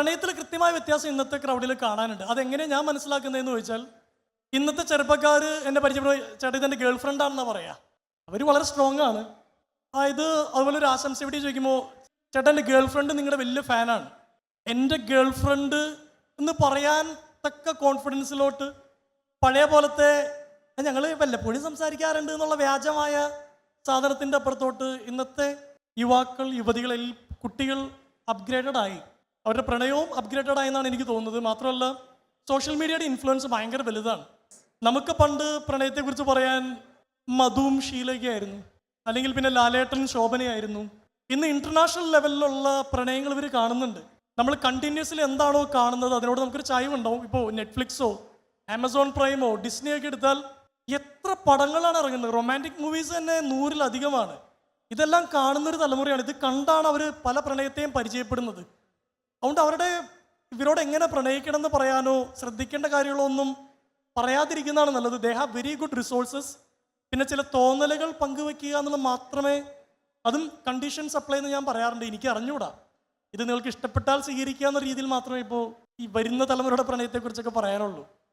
പ്രണയത്തിൽ കൃത്യമായ വ്യത്യാസം ഇന്നത്തെ ക്രൗഡിൽ കാണാനുണ്ട്. അതെങ്ങനെ ഞാൻ മനസ്സിലാക്കുന്നതെന്ന് ചോദിച്ചാൽ ഇന്നത്തെ ചെറുപ്പക്കാർ എന്നെ പരിചയപ്പെടുന്ന ചേട്ടൻ ഇതെന്റെ ഗേൾ ഫ്രണ്ട് ആണെന്ന് പറയാ. അവർ വളരെ സ്ട്രോങ് ആണ്. അതായത് അതുപോലെ ഒരു ആശംസ ഇവിടെ ചോദിക്കുമ്പോൾ ചേട്ടൻ എന്റെ ഗേൾ ഫ്രണ്ട് നിങ്ങളുടെ വലിയ ഫാനാണ് എന്റെ ഗേൾ ഫ്രണ്ട് എന്ന് പറയാൻ തക്ക കോൺഫിഡൻസിലോട്ട് പഴയ പോലത്തെ ഞങ്ങൾ വല്ലപ്പോഴും സംസാരിക്കാറുണ്ട് എന്നുള്ള വ്യാജമായ സാധനത്തിന്റെ അപ്പുറത്തോട്ട് ഇന്നത്തെ യുവാക്കൾ യുവതികളിൽ കുട്ടികൾ അപ്ഗ്രേഡഡ് ആയി. അവരുടെ പ്രണയവും അപ്ഗ്രേഡഡ് ആയെന്നാണ് എനിക്ക് തോന്നുന്നത്. മാത്രമല്ല സോഷ്യൽ മീഡിയയുടെ ഇൻഫ്ലുവൻസ് ഭയങ്കര വലുതാണ്. നമുക്ക് പണ്ട് പ്രണയത്തെക്കുറിച്ച് പറയാൻ മധുവും ഷീലയ്ക്കായിരുന്നു അല്ലെങ്കിൽ പിന്നെ ലാലേട്ടൻ ശോഭനയായിരുന്നു ഇന്ന് ഇന്റർനാഷണൽ ലെവലിലുള്ള പ്രണയങ്ങൾ ഇവർ കാണുന്നുണ്ട്. നമ്മൾ കണ്ടിന്യൂസ്ലി എന്താണോ കാണുന്നത് അതിനോട് നമുക്കൊരു ചായവുണ്ടാവും. ഇപ്പോൾ നെറ്റ്ഫ്ലിക്സോ ആമസോൺ പ്രൈമോ ഡിസ്നി ഒക്കെ എടുത്താൽ എത്ര പടങ്ങളാണ് ഇറങ്ങുന്നത്. റൊമാന്റിക് മൂവീസ് തന്നെ നൂറിലധികമാണ്. ഇതെല്ലാം കാണുന്നൊരു തലമുറയാണ്. ഇത് കണ്ടാണ് അവർ പല പ്രണയത്തെയും പരിചയപ്പെടുന്നത്. അതുകൊണ്ട് അവരുടെ ഇവരോട് എങ്ങനെ പ്രണയിക്കണം എന്ന് പറയാനോ ശ്രദ്ധിക്കേണ്ട കാര്യങ്ങളൊന്നും പറയാതിരിക്കുന്നതാണ് നല്ലത്. They have very good resources പിന്നെ ചില തോന്നലുകൾ പങ്കുവെക്കുക എന്നുള്ളത് മാത്രമേ അതും കണ്ടീഷൻ സപ്ലൈ എന്ന് ഞാൻ പറയാറുണ്ട്. എനിക്ക് അറിഞ്ഞുകൂടാ. ഇത് നിങ്ങൾക്ക് ഇഷ്ടപ്പെട്ടാൽ സ്വീകരിക്കുക എന്ന രീതിയിൽ മാത്രമേ ഇപ്പോൾ ഈ വരുന്ന തലമുറയുടെ പ്രണയത്തെക്കുറിച്ചൊക്കെ പറയാനുള്ളൂ.